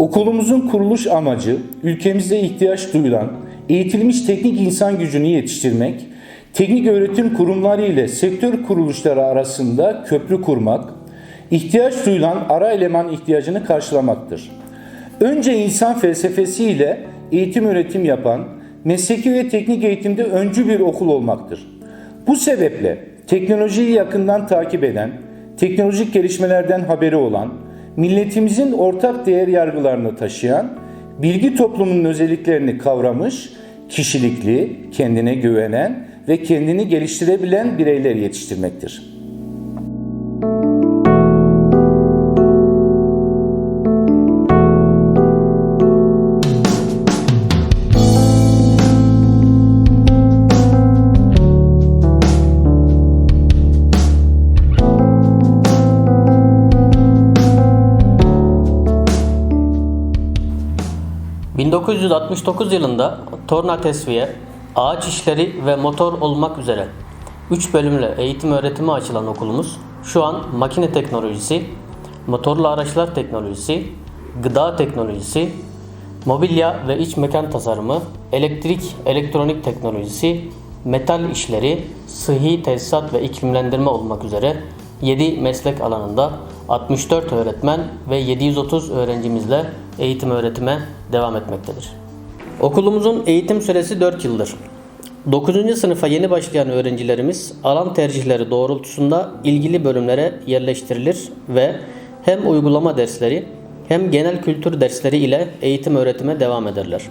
Okulumuzun kuruluş amacı ülkemizde ihtiyaç duyulan eğitilmiş teknik insan gücünü yetiştirmek, teknik öğretim kurumları ile sektör kuruluşları arasında köprü kurmak, ihtiyaç duyulan ara eleman ihtiyacını karşılamaktır. Önce insan felsefesiyle eğitim öğretim yapan, mesleki ve teknik eğitimde öncü bir okul olmaktır. Bu sebeple teknolojiyi yakından takip eden, teknolojik gelişmelerden haberi olan, milletimizin ortak değer yargılarını taşıyan, bilgi toplumunun özelliklerini kavramış, kişilikli, kendine güvenen ve kendini geliştirebilen bireyler yetiştirmektir. 1969 yılında torna tesviye, ağaç işleri ve motor olmak üzere 3 bölümle eğitim öğretimi açılan okulumuz şu an makine teknolojisi, motorlu araçlar teknolojisi, gıda teknolojisi, mobilya ve iç mekan tasarımı, elektrik, elektronik teknolojisi, metal işleri, sıhhi tesisat ve iklimlendirme olmak üzere 7 meslek alanında 64 öğretmen ve 730 öğrencimizle eğitim öğretime devam etmektedir. Okulumuzun eğitim süresi 4 yıldır. 9. sınıfa yeni başlayan öğrencilerimiz alan tercihleri doğrultusunda ilgili bölümlere yerleştirilir ve hem uygulama dersleri hem genel kültür dersleri ile eğitim öğretime devam ederler.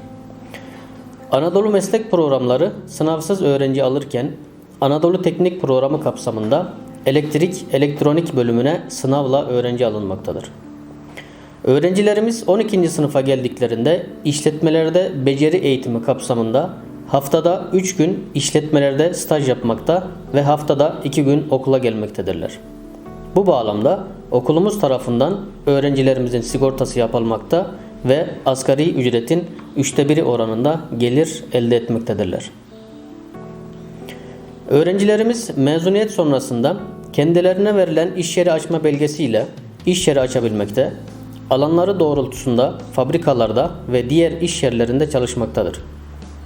Anadolu Meslek Programları sınavsız öğrenci alırken Anadolu Teknik Programı kapsamında elektrik elektronik bölümüne sınavla öğrenci alınmaktadır. Öğrencilerimiz 12. sınıfa geldiklerinde işletmelerde beceri eğitimi kapsamında haftada 3 gün işletmelerde staj yapmakta ve haftada 2 gün okula gelmektedirler. Bu bağlamda okulumuz tarafından öğrencilerimizin sigortası yapılmakta ve asgari ücretin üçte biri oranında gelir elde etmektedirler. Öğrencilerimiz mezuniyet sonrasında kendilerine verilen iş yeri açma belgesiyle iş yeri açabilmekte, alanları doğrultusunda fabrikalarda ve diğer iş yerlerinde çalışmaktadır.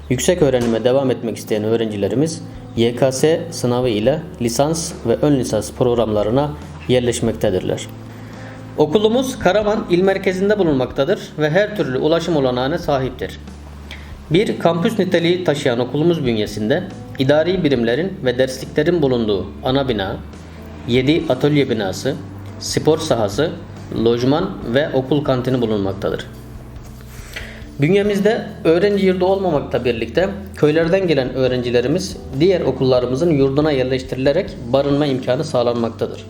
Yüksek öğrenime devam etmek isteyen öğrencilerimiz YKS sınavı ile lisans ve ön lisans programlarına yerleşmektedirler. Okulumuz Karaman il merkezinde bulunmaktadır ve her türlü ulaşım olanağına sahiptir. Bir kampüs niteliği taşıyan okulumuz bünyesinde idari birimlerin ve dersliklerin bulunduğu ana bina, 7 atölye binası, spor sahası, lojman ve okul kantini bulunmaktadır. Bünyemizde öğrenci yurdu olmamakla birlikte köylerden gelen öğrencilerimiz diğer okullarımızın yurduna yerleştirilerek barınma imkanı sağlanmaktadır.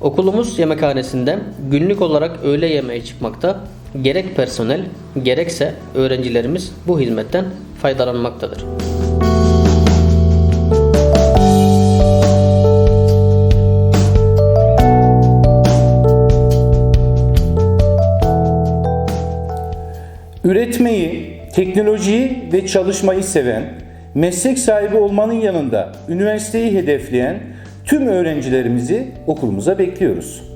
Okulumuz yemekhanesinde günlük olarak öğle yemeği çıkmakta, gerek personel gerekse öğrencilerimiz bu hizmetten faydalanmaktadır. Üretmeyi, teknolojiyi ve çalışmayı seven, meslek sahibi olmanın yanında üniversiteyi hedefleyen tüm öğrencilerimizi okulumuza bekliyoruz.